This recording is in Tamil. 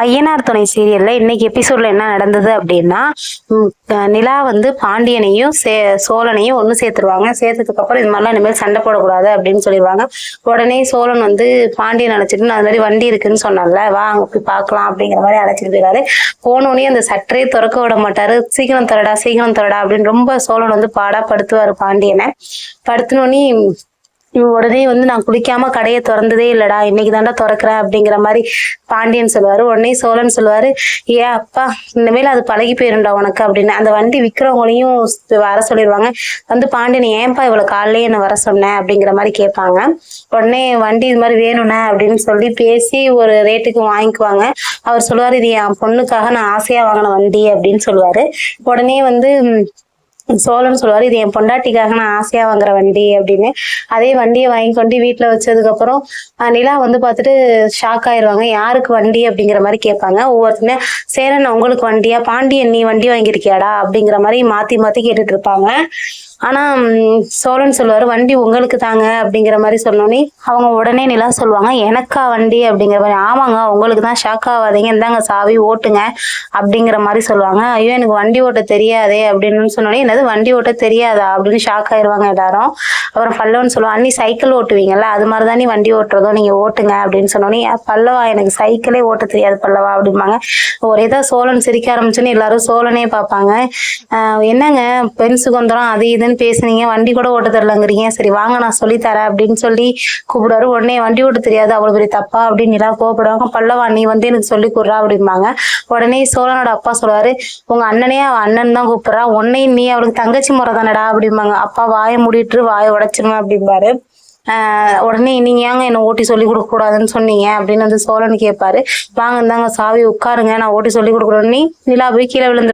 ஐயனார் துணை சீரியல்ல இன்னைக்கு எபிசோட்ல என்ன நடந்தது அப்படின்னா நிலா வந்து பாண்டியனையும் சே சோழனையும் ஒன்று சேர்த்துருவாங்க. சேர்த்ததுக்கு அப்புறம் இது மாதிரிலாம் இனிமேல் சண்டை போடக்கூடாது அப்படின்னு சொல்லிடுவாங்க. உடனே சோழன் வந்து பாண்டியன் அழைச்சிட்டு நான் அது மாதிரி வண்டி இருக்குன்னு சொன்னால வா அங்க போய் பார்க்கலாம் அப்படிங்கிற மாதிரி அழைச்சிட்டு போயிடாரு போனோடனே அந்த சற்றே திறக்க விட மாட்டாரு. சீக்கிரம் தரடா சீக்கிரம் தரடா அப்படின்னு ரொம்ப சோழன் வந்து பாடா படுத்துவாரு பாண்டியனை. படுத்தினோடனே உடனே வந்து நான் குளிக்காம கடையை திறந்ததே இல்லடா இன்னைக்கு தாண்டா திறக்கிறேன் அப்படிங்கிற மாதிரி பாண்டியன் சொல்லுவாரு. உடனே சோழன் சொல்லுவாரு ஏ அப்பா இனிமேல் அது பழகி போயிரும்டா உனக்கு அப்படின்னு. அந்த வண்டி விற்கிறவங்களையும் வர சொல்லிடுவாங்க. வந்து பாண்டியன் ஏன்பா இவ்வளவு காலையிலே என்ன வர சொன்னேன் அப்படிங்கிற மாதிரி கேட்பாங்க. உடனே வண்டி இது மாதிரி வேணும்னே அப்படின்னு சொல்லி பேசி ஒரு ரேட்டுக்கு வாங்கிக்குவாங்க. அவர் சொல்லுவாரு இது என் பொண்ணுக்காக நான் ஆசையா வாங்கின வண்டி அப்படின்னு சொல்லுவாரு. உடனே வந்து சோழன் சொல்லுவார் இது என் பொண்டாட்டிக்காக நான் ஆசையாக வாங்குற வண்டி அப்படின்னு. அதே வண்டியை வாங்கி கொண்டு வீட்டில் வச்சதுக்கப்புறம் நிலா வந்து பார்த்துட்டு ஷாக் ஆயிடுவாங்க யாருக்கு வண்டி? அப்படிங்கிற மாதிரி கேட்பாங்க. ஒவ்வொருத்தருமே சேரன் உங்களுக்கு வண்டியா? பாண்டியன் நீ வண்டி வாங்கியிருக்கியாடா? அப்படிங்கிற மாதிரி மாற்றி மாற்றி கேட்டுட்டு இருப்பாங்க. ஆனால் சோழன் சொல்லுவார் வண்டி உங்களுக்கு தாங்க அப்படிங்கிற மாதிரி சொன்னோன்னே அவங்க உடனே நிலா சொல்லுவாங்க எனக்கா வண்டி அப்படிங்கிற மாதிரி ஆமாங்க உங்களுக்கு தான் ஷாக் ஆகாதீங்க இந்தாங்க சாவி ஓட்டுங்க அப்படிங்கிற மாதிரி சொல்லுவாங்க. ஐயோ எனக்கு வண்டி ஓட்ட தெரியாதே அப்படின்னு சொன்னோடனே என்னது வண்டி ஓட்ட தெரியாதா? அப்படின்னு ஷாக் ஆயிடுவாங்க எல்லாரும். அப்புறம் பல்லவன் சொல்லுவான் அண்ணி சைக்கிள் ஓட்டுவீங்கல்ல அது மாதிரி தான் நீ வண்டி ஓட்டுறதோ நீங்கள் ஓட்டுங்க அப்படின்னு சொன்னோடனே பல்லவா எனக்கு சைக்கிளே ஓட்ட தெரியாது பல்லவா அப்படிம்பாங்க. ஒரே தான் சோழன் சிரிக்க ஆரம்பிச்சோன்னு எல்லாரும் சோழனே பார்ப்பாங்க. என்னங்க பெண் சுதந்திரம் அது இதுன்னு பேசுனீங்க வண்டி கூட ஓட்ட தெரியலங்கிறீங்க. சரி வாங்க நான் சொல்லித்தரேன் அப்படின்னு சொல்லி கூப்பிடுவாரு. உடனே வண்டி ஓட்ட தெரியாது. அவ்வளவு பெரிய தப்பா அப்படின்னு எல்லாம் கோவப்படுவாங்க. பல்லவா நீ வந்து எனக்கு சொல்லி கொடுறா அப்படிம்பாங்க. உடனே சோழனோட அப்பா சொல்லுவாரு உங்க அண்ணனே அவன் அண்ணன் தான் கூப்பிடுறா. உன்னையும் நீ அவளுக்கு தங்கச்சி முறை தானடா அப்படிம்பாங்க. அப்பா வாயை முடிட்டு வாயை உடைச்சிருவேன் அப்படிம்பாரு. ஆஹ் உடனே நீங்க ஏங்க என்ன ஓட்டி சொல்லி கொடுக்க கூடாதுன்னு சொன்னீங்க? அப்படின்னு வந்து சோழன் கேட்பாரு. வாங்க இந்தாங்க சாவி உட்காருங்க. நான் ஓட்டி சொல்லி கொடுக்குறோன்னு நிலா போய் கீழே விழுந்து